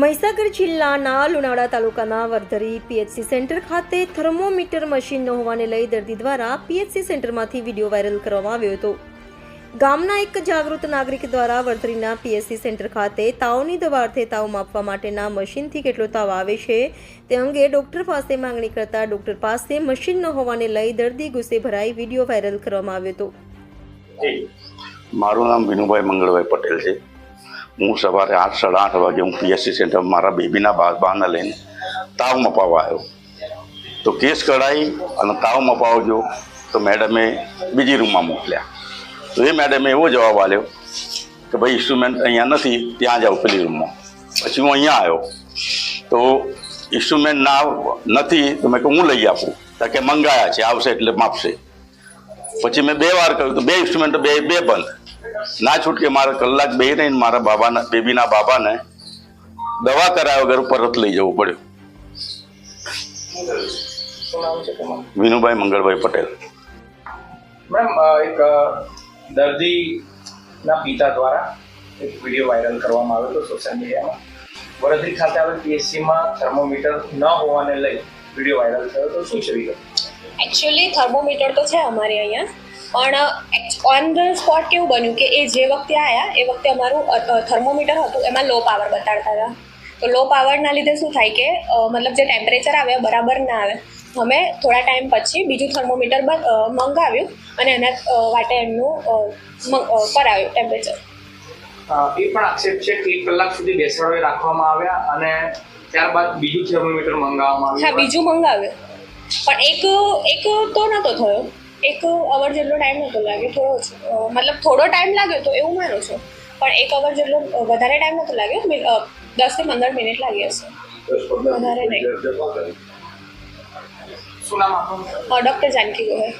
મહીસાગર જિલ્લાના લુણાવાડા તાલુકાના Vardhari PHC centre ખાતે થર્મોમીટર મશીન ન હોવાને લઈ દર્દી દ્વારા પીએચસી સેન્ટરમાંથી વીડિયો વાયરલ કરવામાં આવ્યો હતો. ગામના એક જાગૃત નાગરિક દ્વારા વર્ધરીના પીએચસી સેન્ટર ખાતે તાવની દવા અર્થે તાવ માપવા માટેના મશીનથી કેટલો તાવ આવે છે તે અંગે ડોક્ટર પાસે માંગણી કરતા ડોક્ટર પાસે મશીન ન હોવાને લઈ દર્દી ગુસ્સે ભરાઈ વીડિયો વાયરલ કરવામાં આવ્યો હતો. મારું નામ વિનુભાઈ મંગળભાઈ પટેલ છે. હું સવારે આઠ, સાડા આઠ વાગે હું પીએસસી સેન્ટર મારા બેબીના બાને લઈને તાવ મપાવવા આવ્યો. તો કેસ કઢાઈ અને તાવ મપાવજો તો મેડમે બીજી રૂમમાં મોકલ્યા. તો એ મેડમે એવો જવાબ આપ્યો કે ભાઈ, ઇન્સ્ટ્રુમેન્ટ અહીંયા નથી, ત્યાં જાઓ પેલી રૂમમાં. પછી હું અહીંયા આવ્યો. તો ઇન્સ્ટ્રુમેન્ટ ના નથી તો મેં કહું હું લઈ આપું. તો કે મંગાયા છે, આવશે એટલે માપશે. પછી મેં બે વાર કહ્યું તો બે ઇન્સ્ટ્રુમેન્ટ બે બે બંધ. ના છૂટકે મારા કલાક બે રહીને મારા બાબાના બેબીના બાબાને દવા કરાવ્યા વગર પરત લઈ જવું પડ્યું. વિનુભાઈ મંગળભાઈ પટેલ. મેમ એક દર્દીના પિતા દ્વારા એક વીડિયો વાયરલ કરવામાં આવ્યો હતો સોશિયલ મીડિયામાં. વરદરી ખાતે આવેલ પીએસસીમાં થર્મોમીટર ન હોવાને લઈ વીડિયો વાયરલ થયો તો શું છે વિગત? એકચ્યુઅલી થર્મોમીટર તો છે અમારે અહીંયા. પણ ઓન ધ સ્પોટ કેવું બન્યું કે એ જે વખતે આવ્યા એ વખતે અમારું થર્મોમીટર હતું એમાં લો પાવર બતાડતા હતા. તો લો પાવરના લીધે શું થાય કે મતલબ જે ટેમ્પરેચર આવે બરાબર ના આવે. અમે થોડા ટાઈમ પછી બીજું થર્મોમીટર મંગાવ્યું અને એના માટે એમનું કરાવ્યું ટેમ્પરેચર એ પણ આક્ષેપ છે કે એક કલાક સુધી બેસાડો રાખવામાં આવ્યા અને ત્યારબાદ બીજું થર્મોમીટર મંગાવવામાં હા બીજું મંગાવ્યું. પણ એક એક તો નહોતો થયો. એક અવર જેટલો ટાઈમ નહોતો લાગ્યો થોડો મતલબ થોડો ટાઈમ લાગ્યો તો એવું માનું છું. પણ એક અવર જેટલો વધારે ટાઈમ નહોતો લાગ્યો દસથી પંદર મિનિટ લાગી હશે વધારે નહીં. ડૉક્ટર જાનકી ગોહેલ.